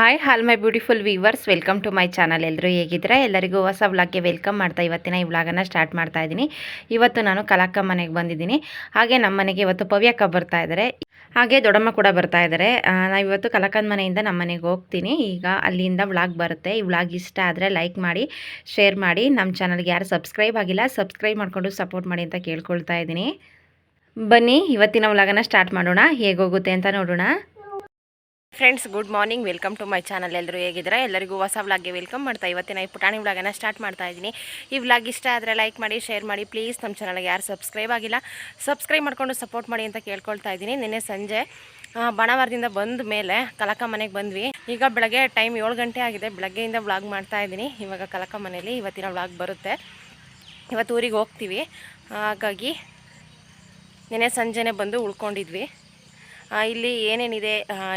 Hi all my beautiful viewers welcome to my channel ಎಲ್ಲರೂ ಹೇಗಿದ್ರೆ ಎಲ್ಲರಿಗೂ ಹೊಸ ವ್ಲಾಗ್ಗೆ ವೆಲ್ಕಮ್ ಮಾಡ್ತಾ ಇವತ್ತಿನ ಈ ವ್ಲಾಗನ್ನು ಸ್ಟಾರ್ಟ್ ಮಾಡ್ತಾ ಇದ್ದೀನಿ. ಇವತ್ತು ನಾನು ಕಲಾಕ ಮನೆಗೆ ಬಂದಿದ್ದೀನಿ. ಹಾಗೆ ನಮ್ಮ ಮನೆಗೆ ಇವತ್ತು ಪವ್ಯಕ್ಕ ಬರ್ತಾ ಇದ್ದಾರೆ ಹಾಗೆ ದೊಡ್ಡಮ್ಮ ಕೂಡ ಬರ್ತಾ ಇದ್ದಾರೆ ನಾವು ಇವತ್ತು ಕಲಕನ ಮನೆಯಿಂದ ನಮ್ಮ ಮನೆಗೆ ಹೋಗ್ತೀನಿ. ಈಗ ಅಲ್ಲಿಂದ ವ್ಲಾಗ್ ಬರುತ್ತೆ. ಈ ವ್ಲಾಗ್ ಇಷ್ಟ ಆದರೆ ಲೈಕ್ ಮಾಡಿ ಶೇರ್ ಮಾಡಿ. ನಮ್ಮ ಚಾನಲ್ಗೆ ಯಾರು ಸಬ್ಸ್ಕ್ರೈಬ್ ಆಗಿಲ್ಲ ಸಬ್ಸ್ಕ್ರೈಬ್ ಮಾಡಿಕೊಂಡು ಸಪೋರ್ಟ್ ಮಾಡಿ ಅಂತ ಕೇಳ್ಕೊಳ್ತಾ ಇದ್ದೀನಿ. ಬನ್ನಿ, ಇವತ್ತಿನ ವ್ಲಾಗನ್ನು ಸ್ಟಾರ್ಟ್ ಮಾಡೋಣ. ಹೇಗೋಗುತ್ತೆ ಅಂತ ನೋಡೋಣ. Friends good morning welcome to my channel ಎಲ್ಲರೂ ಹೇಗಿದ್ರೆ ಎಲ್ಲರಿಗೂ ಹೊಸ ವ್ಲಾಗ್ಗೆ ವೆಲ್ಕಮ್ ಮಾಡ್ತಾ ಇವತ್ತಿನ ಈ ಪುಟಾಣಿ ವ್ಲಾಗನ್ನು ಸ್ಟಾರ್ಟ್ ಮಾಡ್ತಾ ಇದ್ದೀನಿ. ಈ ವ್ಲಾಗ್ ಇಷ್ಟ ಆದರೆ ಲೈಕ್ ಮಾಡಿ ಶೇರ್ ಮಾಡಿ. ಪ್ಲೀಸ್ ನಮ್ಮ ಚಾನಲ್ಗೆ ಯಾರು ಸಬ್ಸ್ಕ್ರೈಬ್ ಆಗಿಲ್ಲ ಸಬ್ಸ್ಕ್ರೈಬ್ ಮಾಡಿಕೊಂಡು ಸಪೋರ್ಟ್ ಮಾಡಿ ಅಂತ ಕೇಳ್ಕೊಳ್ತಾ ಇದ್ದೀನಿ. ನಿನ್ನೆ ಸಂಜೆ ಬಣವಾರದಿಂದ ಬಂದ ಮೇಲೆ ಕಲಕ ಮನೆಗೆ ಬಂದ್ವಿ. ಈಗ ಬೆಳಗ್ಗೆ ಟೈಮ್ ಏಳು ಗಂಟೆ ಆಗಿದೆ. ಬೆಳಗ್ಗೆಯಿಂದ ವ್ಲಾಗ್ ಮಾಡ್ತಾ ಇದ್ದೀನಿ. ಇವಾಗ ಕಲಕ ಮನೇಲಿ ಇವತ್ತಿನ ವ್ಲಾಗ್ ಬರುತ್ತೆ. ಇವತ್ತು ಊರಿಗೆ ಹೋಗ್ತೀವಿ. ಹಾಗಾಗಿ ನಿನ್ನೆ ಸಂಜೆನೇ ಬಂದು ಉಳ್ಕೊಂಡಿದ್ವಿ. ಇಲ್ಲಿ ಏನೇನಿದೆ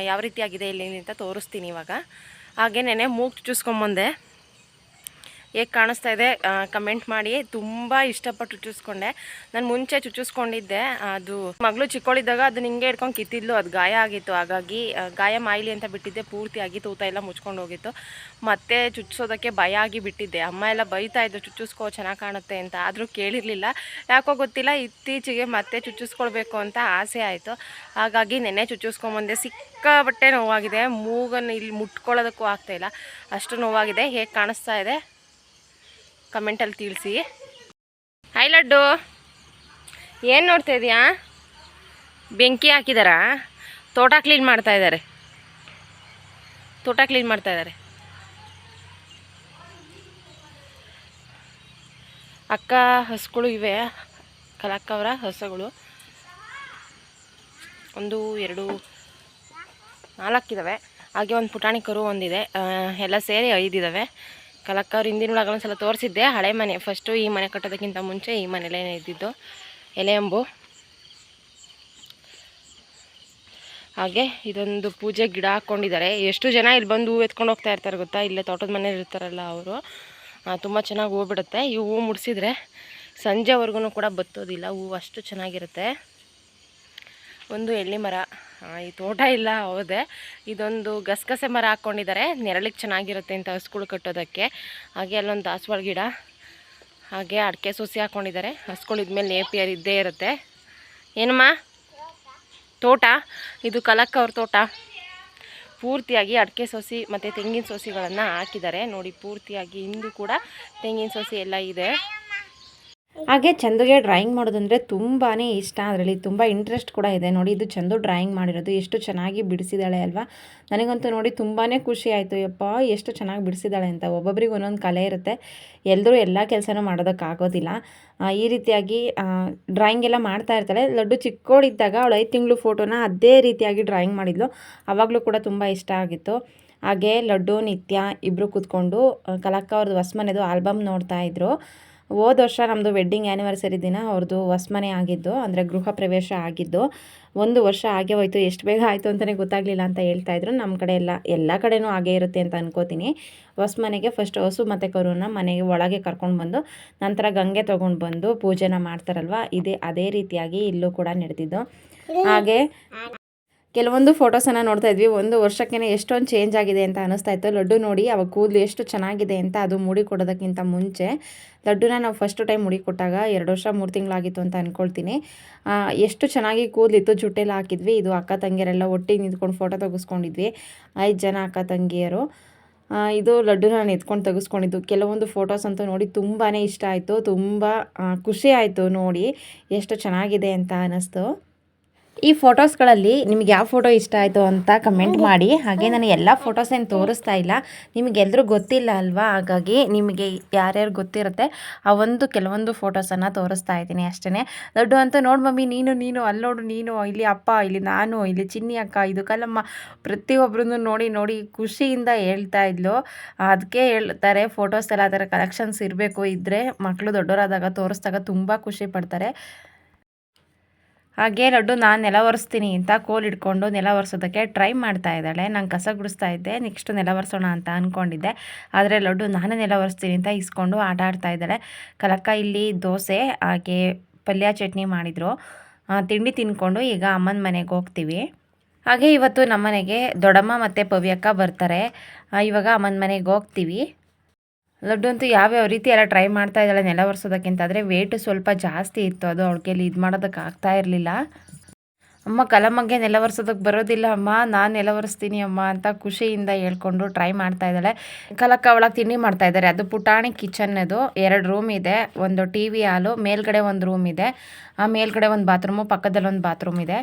ಯಾವ ರೀತಿಯಾಗಿದೆ ಇಲ್ಲಿ ಅಂತ ತೋರಿಸ್ತೀನಿ ಇವಾಗ. ಹಾಗೆ ನೆನೆ ಮೂಗು ಚುಚ್ಚಿಸ್ಕೊಂಬಂದೆ ಹೇಗೆ ಕಾಣಿಸ್ತಾ ಇದೆ ಕಮೆಂಟ್ ಮಾಡಿ. ತುಂಬ ಇಷ್ಟಪಟ್ಟು ಚುಚ್ಚಿಸ್ಕೊಂಡೆ. ನಾನು ಮುಂಚೆ ಚುಚ್ಚಿಸ್ಕೊಂಡಿದ್ದೆ. ಅದು ಮಗಳು ಚಿಕ್ಕವಳಿದ್ದಾಗ ಅದನ್ನ ಹಿಂಗೆ ಹಿಡ್ಕೊಂಡು ಕಿತ್ತಿದ್ಲು, ಅದು ಗಾಯ ಆಗಿತ್ತು. ಹಾಗಾಗಿ ಗಾಯ ಮಾಯಿಲಿ ಅಂತ ಬಿಟ್ಟಿದ್ದೆ ಪೂರ್ತಿಯಾಗಿ ತೂತ ಎಲ್ಲ ಮುಚ್ಕೊಂಡು ಹೋಗಿತ್ತು. ಮತ್ತೆ ಚುಚ್ಚಿಸೋದಕ್ಕೆ ಭಯ ಆಗಿ ಬಿಟ್ಟಿದ್ದೆ. ಅಮ್ಮ ಎಲ್ಲ ಬೈತಾ ಇದ್ದು ಚುಚ್ಚಿಸ್ಕೋ, ಚೆನ್ನಾಗಿ ಕಾಣುತ್ತೆ ಅಂತ. ಆದರೂ ಕೇಳಿರಲಿಲ್ಲ. ಯಾಕೋ ಗೊತ್ತಿಲ್ಲ, ಇತ್ತೀಚೆಗೆ ಮತ್ತೆ ಚುಚ್ಚಿಸ್ಕೊಳ್ಬೇಕು ಅಂತ ಆಸೆ ಆಯಿತು. ಹಾಗಾಗಿ ನೆನ್ನೆ ಚುಚ್ಚಿಸ್ಕೊಂಬಂದೆ. ಸಿಕ್ಕಾಪಟ್ಟೆ ನೋವಾಗಿದೆ. ಮೂಗನ್ನು ಇಲ್ಲಿ ಮುಟ್ಕೊಳ್ಳೋದಕ್ಕೂ ಆಗ್ತಾಯಿಲ್ಲ ಅಷ್ಟು ನೋವಾಗಿದೆ. ಹೇಗೆ ಕಾಣಿಸ್ತಾ ಇದೆ? ಕಮೆಂಟಲ್ಲಿ ತಿಳಿಸಿ. ಹಾಯ್ ಲಡ್ಡು. ಏನು ನೋಡ್ತಾ ಇದೆಯಾ? ಬೆಂಕಿ ಹಾಕಿದಾರಾ? ತೋಟ ಕ್ಲೀನ್ ಮಾಡ್ತಾ ಇದ್ದಾರೆ ತೋಟ ಕ್ಲೀನ್ ಮಾಡ್ತಾ ಇದ್ದಾರೆ ಅಕ್ಕ, ಹಸುಗಳು ಇವೆ. ಕಲಕ್ಕವರ ಹಸುಗಳು. ಒಂದು, ಎರಡು ನಾಲ್ಕಿದ್ದಾವೆ ಹಾಗೆ ಒಂದು ಪುಟಾಣಿ ಕರು ಒಂದಿದೆ ಎಲ್ಲ ಸೇರಿ ಐದಿದ್ದಾವೆ ಕಲಕ್ಕವ್ರು ಹಿಂದಿನ ಒಳಗೆ ಒಂದ್ಸಲ ತೋರಿಸಿದ್ದೆ. ಹಳೆ ಮನೆ. ಫಸ್ಟು ಈ ಮನೆ ಕಟ್ಟೋದಕ್ಕಿಂತ ಮುಂಚೆ ಈ ಮನೇಲೇ ಇದ್ದಿದ್ದು. ಎಲೆ ಅಂಬು. ಹಾಗೆ ಇದೊಂದು ಪೂಜೆ ಗಿಡ ಹಾಕ್ಕೊಂಡಿದ್ದಾರೆ. ಎಷ್ಟು ಜನ ಇಲ್ಲಿ ಬಂದು ಹೂ ಎತ್ಕೊಂಡು ಹೋಗ್ತಾ ಇರ್ತಾರೆ ಗೊತ್ತಾ? ಇಲ್ಲೇ ತೋಟದ ಮನೇಲಿ ಇರ್ತಾರಲ್ಲ ಅವರು. ತುಂಬ ಚೆನ್ನಾಗಿ ಹೂ ಬಿಡುತ್ತೆ. ಈ ಹೂವು ಮುಡಿಸಿದ್ರೆ ಸಂಜೆವರೆಗೂ ಕೂಡ ಬತ್ತೋದಿಲ್ಲ. ಹೂವು ಅಷ್ಟು ಚೆನ್ನಾಗಿರುತ್ತೆ. ಒಂದು ಎಳ್ಳಿ ಮರ. ಈ ತೋಟ ಇಲ್ಲ ಹೌದೆ. ಇದೊಂದು ಗಸಗಸೆ ಮರ ಹಾಕ್ಕೊಂಡಿದ್ದಾರೆ ನೆರಳಿಗೆ ಚೆನ್ನಾಗಿರುತ್ತೆ ಅಂತ ಹಸ್ಗಳು ಕಟ್ಟೋದಕ್ಕೆ. ಹಾಗೆ ಅಲ್ಲೊಂದು ದಾಸವಾಳ ಗಿಡ, ಹಾಗೆ ಅಡಿಕೆ ಸೊಸಿ ಹಾಕ್ಕೊಂಡಿದ್ದಾರೆ ಹಸ್ಗಳು ಇದ್ಮೇಲೆ ನೇಪಿಯರ್ ಇದ್ದೇ ಇರುತ್ತೆ. ಏನಮ್ಮ? ತೋಟ? ಇದು ಕಲಕ್ಕ ಅವ್ರ ತೋಟ. ಪೂರ್ತಿಯಾಗಿ ಅಡಿಕೆ ಸೊಸಿ ಮತ್ತು ತೆಂಗಿನ ಸೊಸಿಗಳನ್ನು ಹಾಕಿದ್ದಾರೆ ನೋಡಿ, ಪೂರ್ತಿಯಾಗಿ ಹಿಂದೂ ಕೂಡ ತೆಂಗಿನ ಸೊಸಿ ಎಲ್ಲ ಇದೆ. ಹಾಗೆ ಚಂದುಗೆ ಡ್ರಾಯಿಂಗ್ ಮಾಡೋದಂದರೆ ತುಂಬಾ ಇಷ್ಟ ಅದರಲ್ಲಿ ತುಂಬ ಇಂಟ್ರೆಸ್ಟ್ ಕೂಡ ಇದೆ. ನೋಡಿ, ಇದು ಚಂದು ಡ್ರಾಯಿಂಗ್ ಮಾಡಿರೋದು. ಎಷ್ಟು ಚೆನ್ನಾಗಿ ಬಿಡಿಸಿದಾಳೆ ಅಲ್ವಾ? ನನಗಂತೂ ನೋಡಿ ತುಂಬಾ ಖುಷಿ ಆಯಿತು. ಯಪ್ಪ, ಎಷ್ಟು ಚೆನ್ನಾಗಿ ಬಿಡಿಸಿದಾಳೆ ಅಂತ. ಒಬ್ಬೊಬ್ರಿಗೆ ಒಂದೊಂದು ಕಲೆ ಇರುತ್ತೆ. ಎಲ್ಲರೂ ಎಲ್ಲ ಕೆಲಸನೂ ಮಾಡೋದಕ್ಕಾಗೋದಿಲ್ಲ. ಈ ರೀತಿಯಾಗಿ ಡ್ರಾಯಿಂಗ್ ಎಲ್ಲ ಮಾಡ್ತಾ ಇರ್ತಾಳೆ. ಲಡ್ಡು ಚಿಕ್ಕೋಳಿದ್ದಾಗ ಅವಳು ಐದು ತಿಂಗಳು ಫೋಟೋನ ಅದೇ ರೀತಿಯಾಗಿ ಡ್ರಾಯಿಂಗ್ ಮಾಡಿದ್ಲು. ಆವಾಗಲೂ ಕೂಡ ತುಂಬ ಇಷ್ಟ ಆಗಿತ್ತು. ಹಾಗೆ ಲಡ್ಡು, ನಿತ್ಯ ಇಬ್ಬರು ಕೂತ್ಕೊಂಡು ಕಲಕ್ಕ ಅವ್ರದ್ದು ಹೊಸ್ಮನೆದು ಆಲ್ಬಮ್ ನೋಡ್ತಾ ಇದ್ರು. ಹೋದ ವರ್ಷ ನಮ್ಮದು ವೆಡ್ಡಿಂಗ್ ಆ್ಯನಿವರ್ಸರಿ ದಿನ ಅವ್ರದ್ದು ಹೊಸ್ಮನೆ ಆಗಿದ್ದು ಅಂದರೆ ಗೃಹ ಪ್ರವೇಶ ಆಗಿದ್ದು ಒಂದು ವರ್ಷ ಆಗೇ ಹೋಯ್ತು ಎಷ್ಟು ಬೇಗ ಆಯಿತು ಅಂತಲೇ ಗೊತ್ತಾಗಲಿಲ್ಲ ಅಂತ ಹೇಳ್ತಾ ಇದ್ರು. ನಮ್ಮ ಕಡೆ ಎಲ್ಲ ಎಲ್ಲ ಕಡೆನೂ ಹಾಗೇ ಇರುತ್ತೆ ಅಂತ ಅನ್ಕೋತೀನಿ. ಹೊಸ್ಮನೆಗೆ ಫಸ್ಟ್ ಹಸು ಮತ್ತು ಕರುನ ಮನೆಗೆ ಒಳಗೆ ಕರ್ಕೊಂಡು ಬಂದು ನಂತರ ಗಂಗೆ ತೊಗೊಂಡು ಬಂದು ಪೂಜೆನ ಮಾಡ್ತಾರಲ್ವ ಇದೇ ಅದೇ ರೀತಿಯಾಗಿ ಇಲ್ಲೂ ಕೂಡ ನಡೆದಿದ್ದು. ಹಾಗೆ ಕೆಲವೊಂದು ಫೋಟೋಸನ್ನು ನೋಡ್ತಾ ಇದ್ವಿ. ಒಂದು ವರ್ಷಕ್ಕೇ ಎಷ್ಟೊಂದು ಚೇಂಜ್ ಆಗಿದೆ ಅಂತ ಅನಿಸ್ತಾ ಇತ್ತು. ಲಡ್ಡು ನೋಡಿ, ಅವಾಗ ಕೂದಲು ಎಷ್ಟು ಚೆನ್ನಾಗಿದೆ ಅಂತ ಅದು ಮೂಡಿ ಕೊಡೋದಕ್ಕಿಂತ ಮುಂಚೆ ಲಡ್ಡುನ ನಾವು ಫಸ್ಟ್ ಟೈಮ್ ಮುಡಿ ಕೊಟ್ಟಾಗ ಎರಡು ವರ್ಷ, ಮೂರು ತಿಂಗಳಾಗಿತ್ತು ಅಂತ ಅಂದ್ಕೊಳ್ತೀನಿ ಎಷ್ಟು ಚೆನ್ನಾಗಿ ಕೂದಲಿತ್ತು. ಜುಟ್ಟೆಲ್ಲ ಹಾಕಿದ್ವಿ. ಇದು ಅಕ್ಕ ತಂಗಿಯರೆಲ್ಲ ಒಟ್ಟಿಗೆ ನಿಂತ್ಕೊಂಡು ಫೋಟೋ ತೆಗೆಸ್ಕೊಂಡಿದ್ವಿ. ಐದು ಜನ ಅಕ್ಕ ತಂಗಿಯರು. ಇದು ಲಡ್ಡು ನಾನು ಎತ್ಕೊಂಡು ತೆಗೆಸ್ಕೊಂಡಿದ್ದು. ಕೆಲವೊಂದು ಫೋಟೋಸ್ ಅಂತೂ ನೋಡಿ ತುಂಬಾ ಇಷ್ಟ ಆಯಿತು. ತುಂಬ ಖುಷಿ ಆಯಿತು ನೋಡಿ. ಎಷ್ಟು ಚೆನ್ನಾಗಿದೆ ಅಂತ ಅನ್ನಿಸ್ತು. ಈ ಫೋಟೋಸ್ಗಳಲ್ಲಿ ನಿಮ್ಗೆ ಯಾವ ಫೋಟೋ ಇಷ್ಟ ಆಯಿತು ಅಂತ ಕಮೆಂಟ್ ಮಾಡಿ. ಹಾಗೆ ನಾನು ಎಲ್ಲ ಫೋಟೋಸ್ ಏನು ತೋರಿಸ್ತಾ ಇಲ್ಲ. ನಿಮಗೆಲ್ಲರೂ ಗೊತ್ತಿಲ್ಲ ಅಲ್ವಾ? ಹಾಗಾಗಿ ನಿಮಗೆ ಯಾರ್ಯಾರು ಗೊತ್ತಿರುತ್ತೆ ಆ ಒಂದು ಕೆಲವೊಂದು ಫೋಟೋಸನ್ನು ತೋರಿಸ್ತಾ ಇದ್ದೀನಿ ಅಷ್ಟೇ ದೊಡ್ಡ ಅಂತ ನೋಡಿ ಮಮ್ಮಿ ನೀನು ನೀನು ಅಲ್ಲಿ ನೋಡು ನೀನು ಇಲ್ಲಿ ಅಪ್ಪ ಇಲ್ಲಿ ನಾನು ಇಲ್ಲಿ ಚಿನ್ನಿ ಅಕ್ಕ ಇದು ಕಲ್ಲಮ್ಮ ಪ್ರತಿಯೊಬ್ಬರನ್ನು ನೋಡಿ ನೋಡಿ ಖುಷಿಯಿಂದ ಹೇಳ್ತಾ ಇದ್ಲು. ಅದಕ್ಕೆ ಹೇಳ್ತಾರೆ ಫೋಟೋಸ್ ಎಲ್ಲ ಆ ಥರ ಕಲೆಕ್ಷನ್ಸ್ ಇರಬೇಕು ಇದ್ದರೆ ಮಕ್ಕಳು ದೊಡ್ಡವರಾದಾಗ ತೋರಿಸ್ದಾಗ ತುಂಬ ಖುಷಿ ಪಡ್ತಾರೆ. ಹಾಗೆ ಲಡ್ಡು ನಾನು ನೆಲ ಒರೆಸ್ತೀನಿ ಅಂತ ಕೋಲ್ ಇಟ್ಕೊಂಡು ನೆಲ ಒರೆಸೋದಕ್ಕೆ ಟ್ರೈ ಮಾಡ್ತಾ ಇದ್ದಾಳೆ. ನಾನು ಕಸ ಗುಡಿಸ್ತಾ ಇದ್ದೆ. ನೆಕ್ಸ್ಟ್ ನೆಲ ಒರೆಸೋಣ ಅಂತ ಅಂದ್ಕೊಂಡಿದ್ದೆ ಆದರೆ ಲಡ್ಡು ನಾನೇ ನೆಲ ಒರೆಸ್ತೀನಿ ಅಂತ ಇಸ್ಕೊಂಡು ಆಟ ಆಡ್ತಾ ಇದ್ದಾಳೆ. ಕಲಕ್ಕ ಇಲ್ಲಿ ದೋಸೆ, ಹಾಗೆ ಪಲ್ಯ ಚಟ್ನಿ ಮಾಡಿದರು. ತಿಂಡಿ ತಿನ್ಕೊಂಡು ಈಗ ಅಮ್ಮನ ಮನೆಗೆ ಹೋಗ್ತೀವಿ. ಹಾಗೆ ಇವತ್ತು ನಮ್ಮನೆಗೆ ದೊಡ್ಡಮ್ಮ ಮತ್ತು ಪವ್ಯಕ್ಕ ಬರ್ತಾರೆ. ಇವಾಗ ಅಮ್ಮನ ಮನೆಗೆ ಹೋಗ್ತೀವಿ. ಲಡ್ಡು ಅಂತೂ ಯಾವ್ಯಾವ ರೀತಿ ಎಲ್ಲ ಟ್ರೈ ಮಾಡ್ತಾ ಇದ್ದಾಳೆ ನೆಲ ಒರೆಸೋದಕ್ಕಿಂತ ಆದರೆ ವೇಟ್ ಸ್ವಲ್ಪ ಜಾಸ್ತಿ ಇತ್ತು ಅದು ಅವಳ ಕೈಲಿ ಇದು ಮಾಡೋದಕ್ಕೆ ಆಗ್ತಾ ಇರಲಿಲ್ಲ. ಅಮ್ಮ ಕಲಮಗ್ಗೆ ನೆಲ ಒರೆಸೋದಕ್ಕೆ ಬರೋದಿಲ್ಲ ಅಮ್ಮ, ನಾನು ನೆಲ ಒರೆಸ್ತೀನಿ ಅಮ್ಮ ಅಂತ ಖುಷಿಯಿಂದ ಹೇಳ್ಕೊಂಡು ಟ್ರೈ ಮಾಡ್ತಾ ಇದ್ದಾಳೆ. ಕಲಕ್ಕ ಒಳಗೆ ತಿಂಡಿ ಮಾಡ್ತಾ ಇದ್ದಾರೆ. ಅದು ಪುಟಾಣಿ ಕಿಚನ್ ಅದು ಎರಡು ರೂಮ್ ಇದೆ. ಒಂದು ಟಿ ವಿ ಹಾಲು, ಮೇಲ್ಗಡೆ ಒಂದು ರೂಮ್ ಇದೆ. ಆ ಮೇಲ್ಗಡೆ ಒಂದು ಬಾತ್ರೂಮು ಪಕ್ಕದಲ್ಲಿ ಒಂದು ಬಾತ್ರೂಮ್ ಇದೆ.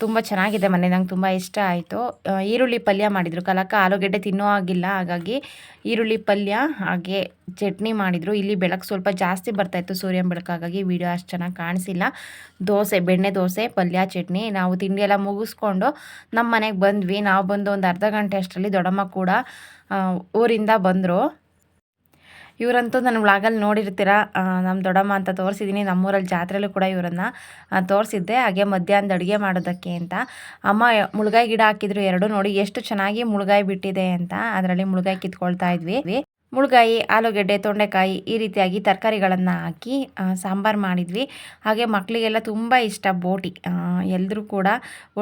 ತುಂಬ ಚೆನ್ನಾಗಿದೆ ಮನೆ, ನಂಗೆ ತುಂಬ ಇಷ್ಟ ಆಯಿತು. ಈರುಳ್ಳಿ ಪಲ್ಯ ಮಾಡಿದರು. ಕಲಕ ಆಲೂಗೆಡ್ಡೆ ತಿನ್ನೋ ಆಗಿಲ್ಲ ಹಾಗಾಗಿ ಈರುಳ್ಳಿ ಪಲ್ಯ, ಹಾಗೆ ಚಟ್ನಿ ಮಾಡಿದರು. ಇಲ್ಲಿ ಬೆಳಕು ಸ್ವಲ್ಪ ಜಾಸ್ತಿ ಬರ್ತಾಯಿತ್ತು ಸೂರ್ಯನ ಬೆಳಕಾಗಿ ವಿಡಿಯೋ ಅಷ್ಟು ಚೆನ್ನಾಗಿ ಕಾಣಿಸಿಲ್ಲ. ದೋಸೆ, ಬೆಣ್ಣೆ ದೋಸೆ, ಪಲ್ಯ ಚಟ್ನಿ ನಾವು ತಿಂಡಿ ಎಲ್ಲ ಮುಗಿಸ್ಕೊಂಡು ನಮ್ಮ ಮನೆಗೆ ಬಂದ್ವಿ. ನಾವು ಬಂದು ಒಂದು ಅರ್ಧ ಗಂಟೆ ಅಷ್ಟರಲ್ಲಿ ದೊಡ್ಡಮ್ಮ ಕೂಡ ಊರಿಂದ ಬಂದರು. ಇವರಂತೂ ನನ್ನ ವ್ಲಾಗಲ್ಲಿ ನೋಡಿರ್ತೀರ? ನಮ್ಮ ದೊಡ್ಡಮ್ಮ ಅಂತ ತೋರಿಸಿದ್ದೀನಿ. ನಮ್ಮೂರಲ್ಲಿ ಜಾತ್ರೆಯಲ್ಲೂ ಕೂಡ ಇವರನ್ನು ತೋರಿಸಿದ್ದೆ. ಹಾಗೆ ಮಧ್ಯಾಹ್ನದ ಅಡುಗೆ ಮಾಡೋದಕ್ಕೆ ಅಂತ. ಅಮ್ಮ, ಮುಳುಗಾಯಿ ಗಿಡ ಹಾಕಿದ್ರು ಎರಡು ನೋಡಿ ಎಷ್ಟು ಚೆನ್ನಾಗಿ ಮುಳುಗಾಯಿ ಬಿಟ್ಟಿದೆ ಅಂತ. ಅದರಲ್ಲಿ ಮುಳುಗಾಯಿ ಕಿತ್ಕೊಳ್ತಾ ಇದ್ವಿ. ಮುಳುಗಾಯಿ, ಆಲೂಗೆಡ್ಡೆ, ತೊಂಡೆಕಾಯಿ ಈ ರೀತಿಯಾಗಿ ತರಕಾರಿಗಳನ್ನು ಹಾಕಿ ಸಾಂಬಾರು ಮಾಡಿದ್ವಿ. ಹಾಗೆ ಮಕ್ಕಳಿಗೆಲ್ಲ ತುಂಬ ಇಷ್ಟ ಬೋಟಿ. ಎಲ್ಲರೂ ಕೂಡ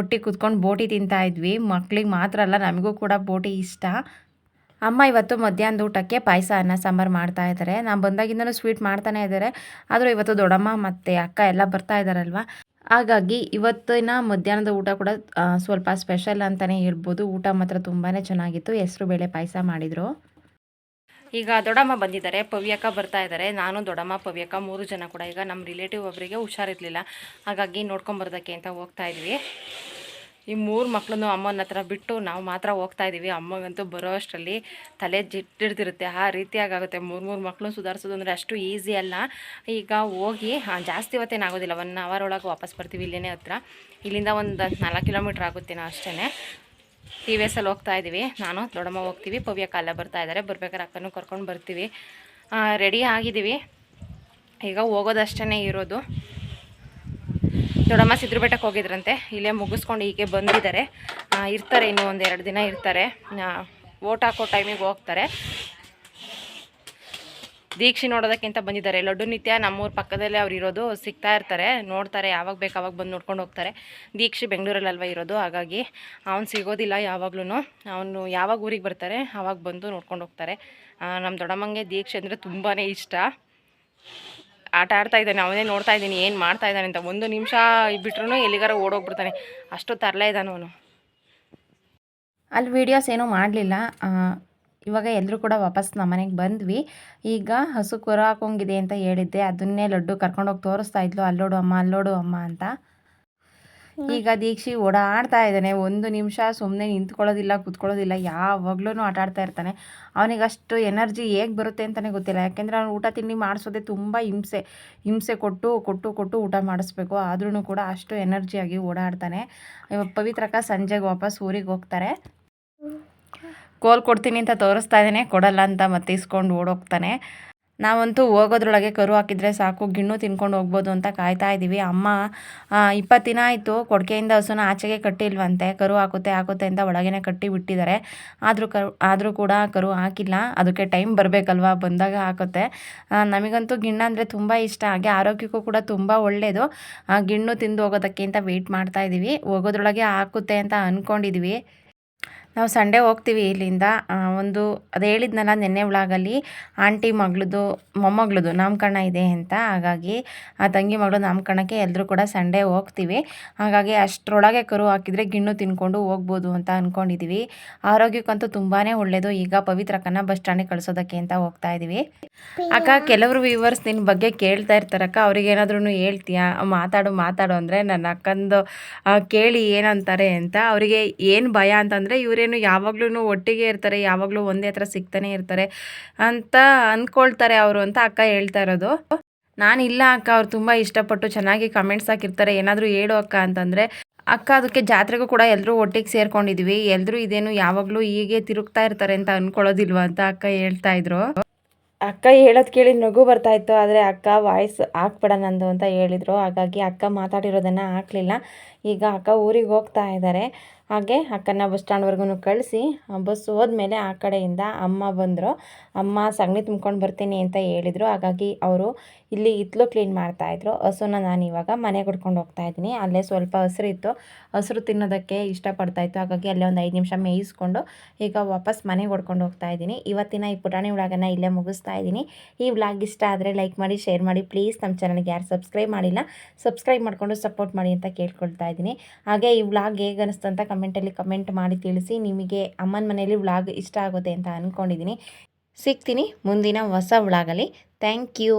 ಒಟ್ಟಿಗೆ ಕುತ್ಕೊಂಡು ಬೋಟಿ ತಿಂತಾ ಇದ್ವಿ. ಮಕ್ಳಿಗೆ ಮಾತ್ರ ಅಲ್ಲ, ನಮಗೂ ಕೂಡ ಬೋಟಿ ಇಷ್ಟ. ಅಮ್ಮ ಇವತ್ತು ಮಧ್ಯಾಹ್ನದ ಊಟಕ್ಕೆ ಪಾಯಸ, ಅನ್ನ, ಸಾಂಬಾರು ಮಾಡ್ತಾ ಇದ್ದಾರೆ ನಾನು ಬಂದಾಗಿಂದನೂ ಸ್ವೀಟ್ ಮಾಡ್ತಾನೆ ಇದ್ದಾರೆ ಆದರೂ ಇವತ್ತು ದೊಡ್ಡಮ್ಮ ಮತ್ತು ಅಕ್ಕ ಎಲ್ಲ ಬರ್ತಾ ಇದ್ದಾರಲ್ವ ಹಾಗಾಗಿ ಇವತ್ತಿನ ಮಧ್ಯಾಹ್ನದ ಊಟ ಕೂಡ ಸ್ವಲ್ಪ ಸ್ಪೆಷಲ್ ಅಂತಲೇ ಹೇಳ್ಬೋದು. ಊಟ ಮಾತ್ರ ತುಂಬಾ ಚೆನ್ನಾಗಿತ್ತು. ಹೆಸರು ಬೇಳೆ ಪಾಯಸ ಮಾಡಿದರು. ಈಗ ದೊಡ್ಡಮ್ಮ ಬಂದಿದ್ದಾರೆ, ಪವ್ಯಕ್ಕ ಬರ್ತಾ ಇದ್ದಾರೆ. ನಾನು, ದೊಡ್ಡಮ್ಮ, ಪವ್ಯಕ್ಕ ಮೂರು ಜನ ಕೂಡ ಈಗ ನಮ್ಮ ರಿಲೇಟಿವ್ ಒಬ್ಬರಿಗೆ ಹುಷಾರಿರಲಿಲ್ಲ. ಹಾಗಾಗಿ ನೋಡ್ಕೊಂಬರ್ದಕ್ಕೆ ಅಂತ ಹೋಗ್ತಾ ಇದ್ವಿ. ಈ ಮೂರು ಮಕ್ಕಳನ್ನು ಅಮ್ಮನ ಹತ್ರ ಬಿಟ್ಟು ನಾವು ಮಾತ್ರ ಹೋಗ್ತಾ ಇದ್ದೀವಿ. ಅಮ್ಮಗಂತೂ ಬರೋ ಅಷ್ಟರಲ್ಲಿ ತಲೆ ಜಿಟ್ಟಿಡ್ತಿರುತ್ತೆ. ಆ ರೀತಿಯಾಗುತ್ತೆ ಮೂರು ಮೂರು ಮಕ್ಕಳು ಸುಧಾರಿಸೋದು ಅಂದರೆ ಅಷ್ಟು ಈಸಿ ಅಲ್ಲ. ಈಗ ಹೋಗಿ ಜಾಸ್ತಿ ಹೊತ್ತೇನಾಗೋದಿಲ್ಲ ಒನ್ ಅವರ್ ಒಳಗೆ ವಾಪಸ್ ಬರ್ತೀವಿ ಇಲ್ಲೇ ಹತ್ರ. ಇಲ್ಲಿಂದ ಒಂದು ನಾಲ್ಕು ಕಿಲೋಮೀಟ್ರ್ ಆಗುತ್ತೆ ನಾವು ಅಷ್ಟೇ ಟಿ ವಿ ಎಸ್ಸಲ್ಲಿ ಹೋಗ್ತಾ ಇದ್ದೀವಿ ನಾನು, ದೊಡ್ಡಮ್ಮ ಹೋಗ್ತೀವಿ. ಪವ್ಯ ಕಾಲ ಬರ್ತಾ ಇದ್ದಾರೆ ಬರ್ಬೇಕಾದ್ರೆ ಅಕ್ಕನೂ ಕರ್ಕೊಂಡು ಬರ್ತೀವಿ. ರೆಡಿ ಆಗಿದ್ದೀವಿ ಈಗ ಹೋಗೋದಷ್ಟೇ ಇರೋದು. ದೊಡ್ಡಮ್ಮ ಸಿದ್ರ ಬೆಟ್ಟಕ್ಕೆ ಹೋಗಿದ್ರಂತೆ. ಇಲ್ಲೇ ಮುಗಿಸ್ಕೊಂಡು ಹೀಗೆ ಬಂದಿದ್ದಾರೆ. ಇರ್ತಾರೆ ಇನ್ನೂ ಒಂದು ಎರಡು ದಿನ ಇರ್ತಾರೆ. ಓಟ್ ಹಾಕೋ ಟೈಮಿಗೆ ಹೋಗ್ತಾರೆ. ದೀಕ್ಷೆ ನೋಡೋದಕ್ಕಿಂತ ಬಂದಿದ್ದಾರೆ. ಲಡ್ಡು ನಿತ್ಯ ನಮ್ಮೂರ ಪಕ್ಕದಲ್ಲೇ ಅವ್ರು ಇರೋದು, ಸಿಗ್ತಾ ಇರ್ತಾರೆ. ನೋಡ್ತಾರೆ, ಯಾವಾಗ ಬೇಕು ಅವಾಗ ಬಂದು ನೋಡ್ಕೊಂಡು ಹೋಗ್ತಾರೆ. ದೀಕ್ಷೆ ಬೆಂಗಳೂರಲ್ಲಲ್ವ ಇರೋದು? ಹಾಗಾಗಿ ಅವ್ನು ಸಿಗೋದಿಲ್ಲ ಯಾವಾಗ್ಲೂ ಅವನು ಯಾವಾಗ ಊರಿಗೆ ಬರ್ತಾರೆ ಆವಾಗ ಬಂದು ನೋಡ್ಕೊಂಡು ಹೋಗ್ತಾರೆ. ನಮ್ಮ ದೊಡ್ಡಮ್ಮಂಗೆ ದೀಕ್ಷೆ ಅಂದರೆ ತುಂಬಾ ಇಷ್ಟ. ಆಟ ಆಡ್ತಾ ಇದ್ದಾನೆ, ಅವನೇ ನೋಡ್ತಾ ಇದ್ದೀನಿ, ಏನು ಮಾಡ್ತಾ ಇದ್ದಾನೆ ಅಂತ. ಒಂದು ನಿಮಿಷ ಬಿಟ್ರೂ ಎಲ್ಲಿಗಾರ ಓಡೋಗ್ಬಿಡ್ತಾನೆ. ಅಷ್ಟು ತರಲೇ ಇದ್ದಾನೆ ಅವನು. ಅಲ್ಲಿ ವೀಡಿಯೋಸ್ ಏನೂ ಮಾಡಲಿಲ್ಲ. ಇವಾಗ ಎಲ್ಲರೂ ಕೂಡ ವಾಪಸ್ ನಮ್ಮನೆಗೆ ಬಂದ್ವಿ. ಈಗ ಹಸು ಕುರಾಕೊಂಗಿದೆ ಅಂತ ಹೇಳಿದ್ದೆ. ಅದನ್ನೇ ಲಡ್ಡು ಕರ್ಕೊಂಡೋಗಿ ತೋರಿಸ್ತಾ ಇದ್ಲು. ಅಲ್ಲೋಡು ಅಮ್ಮ ಅಲ್ಲೋಡು ಅಮ್ಮ ಅಂತ. ಈಗ ದೀಕ್ಷಿ ಓಡಾಡ್ತಾ ಇದ್ದಾನೆ. ಒಂದು ನಿಮಿಷ ಸುಮ್ಮನೆ ನಿಂತ್ಕೊಳ್ಳೋದಿಲ್ಲ ಕೂತ್ಕೊಳ್ಳೋದಿಲ್ಲ. ಯಾವಾಗ್ಲೂ ಆಟ ಆಡ್ತಾ ಇರ್ತಾನೆ. ಅವನಿಗೆ ಅಷ್ಟು ಎನರ್ಜಿ ಹೇಗೆ ಬರುತ್ತೆ ಅಂತಲೇ ಗೊತ್ತಿಲ್ಲ. ಯಾಕೆಂದರೆ ಅವ್ನು ಊಟ ತಿಂಡಿ ಮಾಡಿಸೋದೇ ತುಂಬ ಹಿಂಸೆ. ಹಿಂಸೆ ಕೊಟ್ಟು ಕೊಟ್ಟು ಕೊಟ್ಟು ಊಟ ಮಾಡಿಸ್ಬೇಕು. ಆದ್ರೂ ಕೂಡ ಅಷ್ಟು ಎನರ್ಜಿಯಾಗಿ ಓಡಾಡ್ತಾನೆ. ಪವಿತ್ರಕ್ಕ ಸಂಜೆಗೆ ವಾಪಸ್ ಊರಿಗೆ ಹೋಗ್ತಾರೆ. ಕೋಲ್ ಕೊಡ್ತೀನಿ ಅಂತ ತೋರಿಸ್ತಾ ಇದ್ದಾನೆ ಕೊಡಲ್ಲ ಅಂತ ಮತ್ತೆ ಇಸ್ಕೊಂಡು ಓಡೋಗ್ತಾನೆ. ನಾವಂತೂ ಹೋಗೋದ್ರೊಳಗೆ ಕರು ಹಾಕಿದರೆ ಸಾಕು ಗಿಣ್ಣು ತಿನ್ಕೊಂಡು ಹೋಗ್ಬೋದು ಅಂತ ಕಾಯ್ತಾ ಇದ್ದೀವಿ. ಅಮ್ಮ ಇಪ್ಪತ್ತು ದಿನ ಆಯಿತು ಕೊಡಕೆಯಿಂದ ಹಸುನ ಆಚೆಗೆ ಕಟ್ಟಿಲ್ವಂತೆ ಕರು ಹಾಕುತ್ತೆ ಹಾಕುತ್ತೆ ಅಂತ ಒಳಗೇನೆ ಕಟ್ಟಿ ಬಿಟ್ಟಿದ್ದಾರೆ. ಆದರೂ ಕರು ಆದರೂ ಕೂಡ ಕರು ಹಾಕಿಲ್ಲ ಅದಕ್ಕೆ ಟೈಮ್ ಬರಬೇಕಲ್ವಾ? ಬಂದಾಗ ಹಾಕುತ್ತೆ. ನಮಗಂತೂ ಗಿಣ್ಣ ಅಂದರೆ ತುಂಬ ಇಷ್ಟ ಹಾಗೆ ಆರೋಗ್ಯಕ್ಕೂ ಕೂಡ ತುಂಬ ಒಳ್ಳೆಯದು ಆ, ಗಿಣ್ಣು ತಿಂದು ಹೋಗೋದಕ್ಕೆ ಅಂತ ವೆಯ್ಟ್ ಮಾಡ್ತಾ ಇದ್ದೀವಿ. ಹೋಗೋದ್ರೊಳಗೆ ಹಾಕುತ್ತೆ ಅಂತ ಅಂದ್ಕೊಂಡಿದ್ವಿ ನಾವು ಸಂಡೇ ಹೋಗ್ತೀವಿ ಇಲ್ಲಿಂದ. ಒಂದು ಅದು ಹೇಳಿದ್ನಲ್ಲ ನಿನ್ನೆ ವ್ಲಾಗಲ್ಲಿ, ಆಂಟಿ ಮಗಳದು, ಮೊಮ್ಮಗಳದು ನಾಮಕರಣ ಇದೆ ಅಂತ. ಹಾಗಾಗಿ ಆ ತಂಗಿ ಮಗಳು ನಾಮಕರಣಕ್ಕೆ ಎಲ್ಲರೂ ಕೂಡ ಸಂಡೇ ಹೋಗ್ತೀವಿ. ಹಾಗಾಗಿ ಅಷ್ಟರೊಳಗೆ ಕರು ಹಾಕಿದರೆ ಗಿಣ್ಣು ತಿನ್ಕೊಂಡು ಹೋಗ್ಬೋದು ಅಂತ ಅಂದ್ಕೊಂಡಿದ್ದೀವಿ ಆರೋಗ್ಯಕ್ಕಂತೂ ತುಂಬಾ ಒಳ್ಳೆಯದು ಈಗ ಪವಿತ್ರಕ್ಕನ್ನ ಬಸ್ ಸ್ಟ್ಯಾಂಡಿಗೆ ಕಳಿಸೋದಕ್ಕೆ ಅಂತ ಹೋಗ್ತಾ ಇದ್ದೀವಿ ಅಕ್ಕ, ಕೆಲವರು ವ್ಯೂವರ್ಸ್ ನಿನ್ನ ಬಗ್ಗೆ ಕೇಳ್ತಾ ಇರ್ತಾರಕ್ಕ ಅವ್ರಿಗೆ ಏನಾದ್ರೂ ಹೇಳ್ತೀಯಾ? ಮಾತಾಡು ಮಾತಾಡು ಅಂದರೆ ನನ್ನ ಅಕ್ಕಂದು ಕೇಳಿ ಏನಂತಾರೆ ಅಂತ. ಅವರಿಗೆ ಏನು ಭಯ ಅಂತಂದರೆ ಇವರೇನು ಯಾವಾಗ್ಲೂ ಒಟ್ಟಿಗೆ ಇರ್ತಾರೆ, ಯಾವಾಗಲೂ ಒಂದೇ ಹತ್ರ ಸಿಗ್ತಾನೆ ಇರ್ತಾರೆ ಅಂತ ಅಂದ್ಕೊಳ್ತಾರೆ ಅವರು ಅಂತ ಅಕ್ಕ ಹೇಳ್ತಾ ಇರೋದು. ನಾನು ಇಲ್ಲ ಅಕ್ಕ, ಅವ್ರು ತುಂಬ ಇಷ್ಟಪಟ್ಟು ಚೆನ್ನಾಗಿ ಕಮೆಂಟ್ಸ್ ಹಾಕಿರ್ತಾರೆ. ಏನಾದರೂ ಹೇಳು ಅಕ್ಕ ಅಂತಂದರೆ, ಅಕ್ಕ, ಅದಕ್ಕೆ ಜಾತ್ರೆಗೂ ಕೂಡ ಎಲ್ಲರೂ ಒಟ್ಟಿಗೆ ಸೇರ್ಕೊಂಡಿದ್ವಿ. ಎಲ್ಲರೂ ಇದೇನು ಯಾವಾಗಲೂ ಹೀಗೆ ತಿರುಗ್ತಾ ಇರ್ತಾರೆ ಅಂತ ಅನ್ಕೊಳ್ಳೋದಿಲ್ವಾ? ಅಂತ ಅಕ್ಕ ಹೇಳ್ತಾ ಇದ್ರು. ಅಕ್ಕ ಹೇಳೋದು ಕೇಳಿ ನಗು ಬರ್ತಾ ಇತ್ತು, ಆದರೆ ಅಕ್ಕ ವಾಯ್ಸ್ ಹಾಕ್ಬೇಡ ನಂದು ಅಂತ ಹೇಳಿದರು. ಹಾಗಾಗಿ ಅಕ್ಕ ಮಾತಾಡಿರೋದನ್ನು ಹಾಕಲಿಲ್ಲ. ಈಗ ಅಕ್ಕ ಊರಿಗೆ ಹೋಗ್ತಾ ಇದ್ದಾರೆ. ಹಾಗೆ ಅಕ್ಕನ ಬಸ್ ಸ್ಟ್ಯಾಂಡ್ವರೆಗೂ ಕಳಿಸಿ ಬಸ್ ಹೋದ್ಮೇಲೆ ಆ ಕಡೆಯಿಂದ ಅಮ್ಮ ಬಂದರು. ಅಮ್ಮ ಸಗಣಿ ತುಂಬ್ಕೊಂಡು ಬರ್ತೀನಿ ಅಂತ ಹೇಳಿದರು. ಹಾಗಾಗಿ ಅವರು ಇಲ್ಲಿ ಹಿತ್ಲು ಕ್ಲೀನ್ ಮಾಡ್ತಾಯಿದ್ರು ಹಸುನ ನಾನು ಇವಾಗ ಮನೆಗೆ ಹೊಡ್ಕೊಂಡು ಹೋಗ್ತಾ ಇದ್ದೀನಿ. ಅಲ್ಲೇ ಸ್ವಲ್ಪ ಹಸಿರು ಇತ್ತು ಹಸಿರು ತಿನ್ನೋದಕ್ಕೆ ಇಷ್ಟಪಡ್ತಾ ಇತ್ತು. ಹಾಗಾಗಿ ಅಲ್ಲೇ ಒಂದು ಐದು ನಿಮಿಷ ಮೇಯಿಸ್ಕೊಂಡು ಈಗ ವಾಪಸ್ ಮನೆಗೆ ಹೊಡ್ಕೊಂಡು ಹೋಗ್ತಾ ಇದ್ದೀನಿ. ಇವತ್ತಿನ ಈ ಪುಟಾಣಿ ವ್ಲಾಗನ್ನು ಇಲ್ಲೇ ಮುಗಿಸ್ತಾ ಇದ್ದೀನಿ. ಈ ವ್ಲಾಗ್ ಇಷ್ಟ ಆದರೆ ಲೈಕ್ ಮಾಡಿ, ಶೇರ್ ಮಾಡಿ. ಪ್ಲೀಸ್ ನಮ್ಮ ಚಾನಲ್ಗೆ ಯಾರು ಸಬ್ಸ್ಕ್ರೈಬ್ ಮಾಡಿಲ್ಲ, ಸಬ್ಸ್ಕ್ರೈಬ್ ಮಾಡಿಕೊಂಡು ಸಪೋರ್ಟ್ ಮಾಡಿ ಅಂತ ಕೇಳ್ಕೊಳ್ತಾ ಇದ್ದೀನಿ ಹಾಗೆ ಈ ವ್ಲಾಗ್ ಹೇಗೆ ಅನಿಸ್ತು ಅಂತ ಕಮೆಂಟಲ್ಲಿ ಕಮೆಂಟ್ ಮಾಡಿ ತಿಳಿಸಿ. ನಿಮಗೆ ಅಮ್ಮನ ಮನೆಯಲ್ಲಿ ವ್ಲಾಗ್ ಇಷ್ಟ ಆಗುತ್ತೆ ಅಂತ ಅಂದ್ಕೊಂಡಿದ್ದೀನಿ ಸಿಗ್ತೀನಿ ಮುಂದಿನ ಹೊಸ ವ್ಲಾಗಲ್ಲಿ ಥ್ಯಾಂಕ್ ಯು